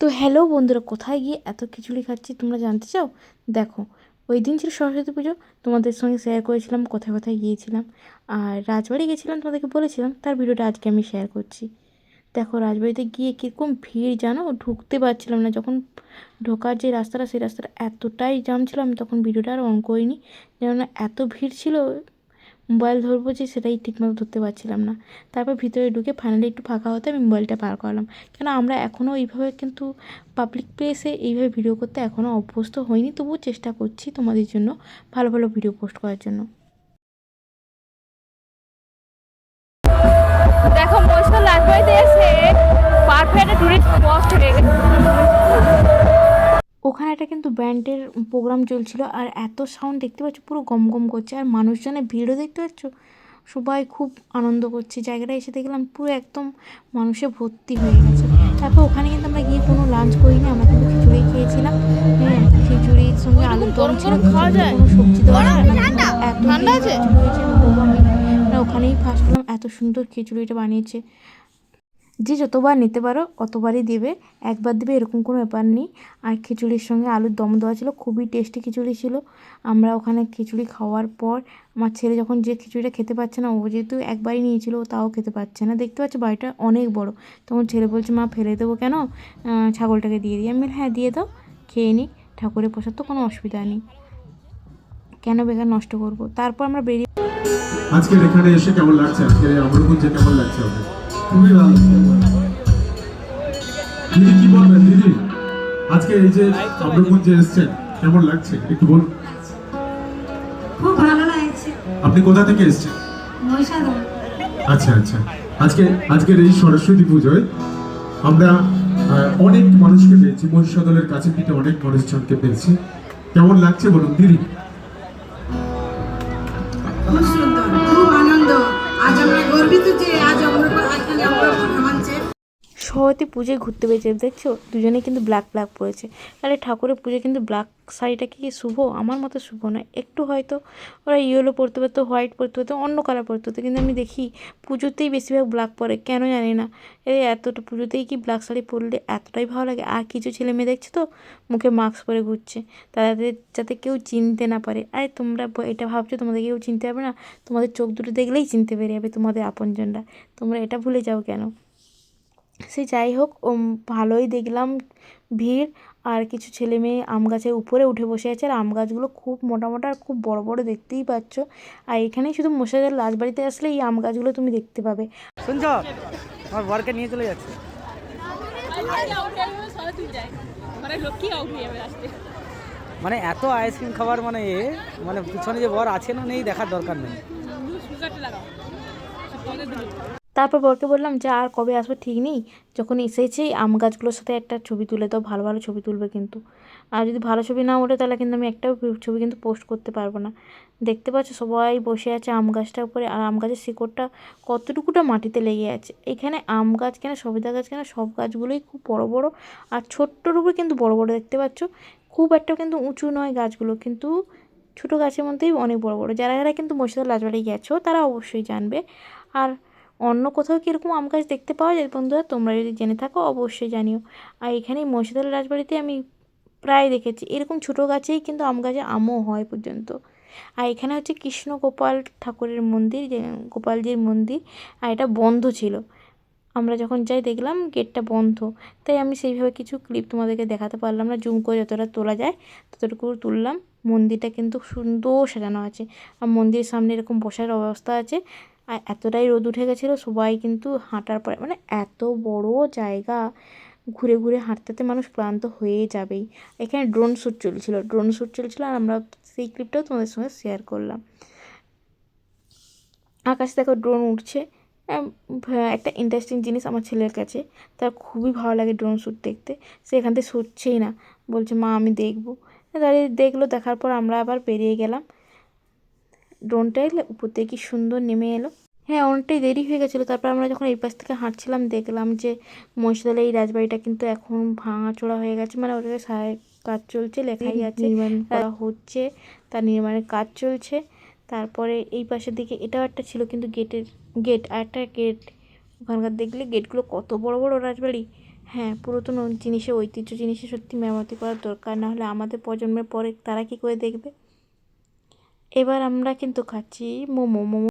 তো হ্যালো বন্ধুরা, কোথায় গিয়ে এত খিচুড়ি খাচ্ছি তোমরা জানতে চাও? দেখো, ওই দিন ছিল সরস্বতী পুজো, তোমাদের সঙ্গে শেয়ার করেছিলাম, কোথায় কোথায় গিয়েছিলাম। আর রাজবাড়ি গেছিলাম তোমাদেরকে বলেছিলাম, তার ভিডিওটা আজকে আমি শেয়ার করছি। দেখো, রাজবাড়িতে গিয়ে কীরকম ভিড় জানো? ঢুকতে পারছিলাম না। যখন ঢোকার যে রাস্তাটা, সেই রাস্তাটা এতটাই জাম ছিল, আমি তখন ভিডিওটা আর অন করিনি। যেন এত ভিড় ছিল মোবাইল ধরবো যে সেটাই ঠিকমতো ধরতে পারছিলাম না। তারপর ভিতরে ঢুকে ফাইনালি একটু ফাঁকা হতে আমি মোবাইলটা পার করলাম। কেন আমরা এখনও এইভাবে কিন্তু পাবলিক প্লেসে এইভাবে ভিডিও করতে এখনও অভ্যস্ত হয়নি তবুও চেষ্টা করছি তোমাদের জন্য ভালো ভালো ভিডিও পোস্ট করার জন্য। দেখো মহিষাদল রাজবাড়িতে এসে পারফেক্ট টুরিস্ট স্পট ওখানে একটা কিন্তু ব্যান্ডের প্রোগ্রাম চলছিল আর এত সাউন্ড দেখতে পাচ্ছ পুরো গম গম করছে। আর মানুষজনের ভিড়ও দেখতে পাচ্ছ সবাই খুব আনন্দ করছে। জায়গাটা এসে দেখলাম পুরো একদম মানুষে ভর্তি হয়ে গেছে। তারপর ওখানে কিন্তু আমরা গিয়ে কোনো লাঞ্চ করিনি আমরা কিন্তু খিচুড়ি খেয়েছিলাম। হ্যাঁ খিচুড়ির সঙ্গে আলুর দম ছিল খাওয়া যায়? কোনো সবজি দেওয়া এত ঠান্ডা আছে? ওখানেই ফার্স্ট এত সুন্দর খিচুড়িটা বানিয়েছে। যে যতবার নিতে পারো, অতবারই দেবে। একবার দেবে, এরকম কোনো ব্যাপার নেই। আর খিচুড়ির সঙ্গে আলুর দম দেওয়া ছিল, খুবই টেস্টি খিচুড়ি ছিল। আমরা ওখানে খিচুড়ি খাওয়ার পর, আমার ছেলে যখন যে খিচুড়িটা খেতে পারছে না, ও যেহেতু একবারই নিয়েছিল তাও খেতে পারছে না। দেখতে পাচ্ছ, বাড়িটা অনেক বড়। তখন ছেলে বলছে, মা, ফেলে দেবো কেন? ছাগলটাকে দিয়ে দিই। আমি হ্যাঁ দিয়ে দাও, খেয়ে নিই ঠাকুরের প্রসাদ তো কোনো অসুবিধা নেই। কেন বেকার নষ্ট করব? তারপর আমরা বেরিয়ে আজকের এখানে এসে কেমন লাগছে? আজকে অমরগঞ্জে কেমন লাগছে খুবই ভালো দিদি কি বলবেন দিদি? আজকে এই যে এসেছেন কেমন লাগছে? একটু বলুন। খুব ভালো লাগছে। আপনি কোথা থেকে এসেছেন? আচ্ছা আচ্ছা। আজকে আজকের এই সরস্বতী পুজোয় আমরা অনেক মানুষকে পেয়েছি। মহিষাদলের কাছে পিঠে অনেক মানুষজনকে পেয়েছি। কেমন লাগছে বলুন দিদি? সহতি পুজোয় ঘুরতে পেয়েছে দেখছ? দুজনেই কিন্তু ব্ল্যাক ব্ল্যাক পরেছে। তাহলে ঠাকুরের পুজোয় কিন্তু ব্ল্যাক শাড়িটা কি শুভ? আমার মতো শুভ নয়। একটু হয়তো ওরা ইয়েলো পরতে পারতো হোয়াইট পরতে পারতো, অন্য কালার পরতে হতো কিন্তু আমি দেখি, পুজোতেই বেশিরভাগ ব্ল্যাক পরে। কেন জানি না। এই এতটা পুজোতেই কি ব্ল্যাক শাড়ি পরলে এতটাই ভালো লাগে? আর কিছু ছেলে মেয়ে দেখছ তো? মুখে মাস্ক পরে ঘুরছে। তাদের যাতে কেউ চিনতে না পারে। আরে তোমরা এটা ভাবছ? তোমাদের কেউ চিনতে পারবে না? তোমাদের চোখ দুটো দেখলেই চিনতে পেরে যাবে তোমাদের আপনজনরা। তোমরা এটা ভুলে যাও কেন? সে যাই হোক ভালোই দেখলাম ভিড়। আর কিছু ছেলে মেয়ে আম গাছের উপরে উঠে বসে আছে। আর আম গাছগুলো খুব মোটা মোটা আর খুব বড় বড় দেখতেই পাচ্ছ। আর এখানেই শুধু মশাদের রাজবাড়িতে আসলে এই আম গাছগুলো তুমি দেখতে পাবে। শুনছ? আমার বরকে নিয়ে চলে যাচ্ছে। মানে এত আইসক্রিম খাবার মানে এ মানে পিছনে যে বর আছে না নেই দেখার দরকার নেই। তারপর বরকে বললাম, যে, আর কবে আসবে ঠিক নেই? যখন এসেছি, আম গাছগুলোর সাথে একটা ছবি তুলে দাও, ভালো ভালো ছবি তুলবে কিন্তু। আর যদি ভালো ছবি না ওঠে, তাহলে কিন্তু আমি একটাও ছবি কিন্তু পোস্ট করতে পারব না। দেখতে পাচ্ছ, সবাই বসে আছে আম গাছটার উপরে, আর আম গাছের শিকড়টা কতটুকুটা মাটিতে লেগে আছে। এখানে আম গাছ কেন সবেদা গাছ কেন, সব গাছগুলোই খুব বড় বড়, আর ছোট্টর উপরে কিন্তু বড় বড়, দেখতে পাচ্ছ? খুব একটা কিন্তু উঁচু নয় গাছগুলো, কিন্তু ছোটো গাছের মধ্যেই অনেক বড় বড়। যারা যারা কিন্তু মহিষাদল রাজবাড়ি গেছো, তারা অবশ্যই জানবে। আর অন্য কোথাও কীরকম আম গাছ দেখতে পাওয়া যায় বন্ধুরা? তোমরা যদি জেনে থাকো, অবশ্যই জানিও। আর এখানেই মহিষাদল রাজবাড়িতে আমি প্রায় দেখেছি। এরকম ছোটো গাছেই কিন্তু আম গাছে আমও হয় পর্যন্ত। আর এখানে হচ্ছে কৃষ্ণ গোপাল ঠাকুরের মন্দির, যে গোপালজির মন্দির, আর এটা বন্ধ ছিল। আমরা যখন যাই দেখলাম গেটটা বন্ধ। তাই আমি সেইভাবে কিছু ক্লিপ তোমাদেরকে দেখাতে পারলাম না। জুম করে যতটা তোলা যায়, ততটুকু তুললাম। মন্দিরটা কিন্তু সুন্দর সাজানো আছে। আর মন্দিরের সামনে এরকম বসার অবস্থা আছে। আর এতটাই রোদ উঠে গেছিল, সবাই কিন্তু হাঁটার পরে মানে এত বড় জায়গা, ঘুরে ঘুরে হাঁটতে মানুষ ক্লান্ত হয়ে যাবেই। এখানে ড্রোন শ্যুট চলছিল ড্রোন শ্যুট চলছিল আর আমরা সেই ক্লিপটাও তোমাদের সঙ্গে শেয়ার করলাম। আকাশে দেখো ড্রোন উঠছে একটা ইন্টারেস্টিং জিনিস আমার ছেলের কাছে, তার খুবই ভালো লাগে ড্রোন শ্যুট দেখতে, সে এখান থেকে সরছেই না, বলছে, মা, আমি দেখব। দাঁড়িয়ে দেখল, দেখার পর আমরা আবার বেরিয়ে গেলাম। ড্রোনটা এলে উপর থেকে কি সুন্দর নেমে এলো। হ্যাঁ অনেকটাই দেরি হয়ে গেছিল। তারপর আমরা যখন এই পাশ থেকে হাঁটছিলাম দেখলাম যে মহিষাদলের এই রাজবাড়িটা কিন্তু এখন ভাঙাচোরা হয়ে গেছে। মানে ওটাকে কাজ চলছে লেখাই আছে নির্মাণ করা হচ্ছে তার নির্মাণের কাজ চলছে। তারপরে এই পাশের দিকে এটাও একটা ছিল কিন্তু গেটের গেট আর একটা গেট ওখানকার দেখলে গেটগুলো কত বড় বড় রাজবাড়ি। হ্যাঁ পুরাতন জিনিসে ঐতিহ্য জিনিসে সত্যি মেরামতি করার দরকার না হলে আমাদের প্রজন্মের পরে তারা কী করে দেখবে? এবার আমরা কিন্তু খাচ্ছি মোমো মোমো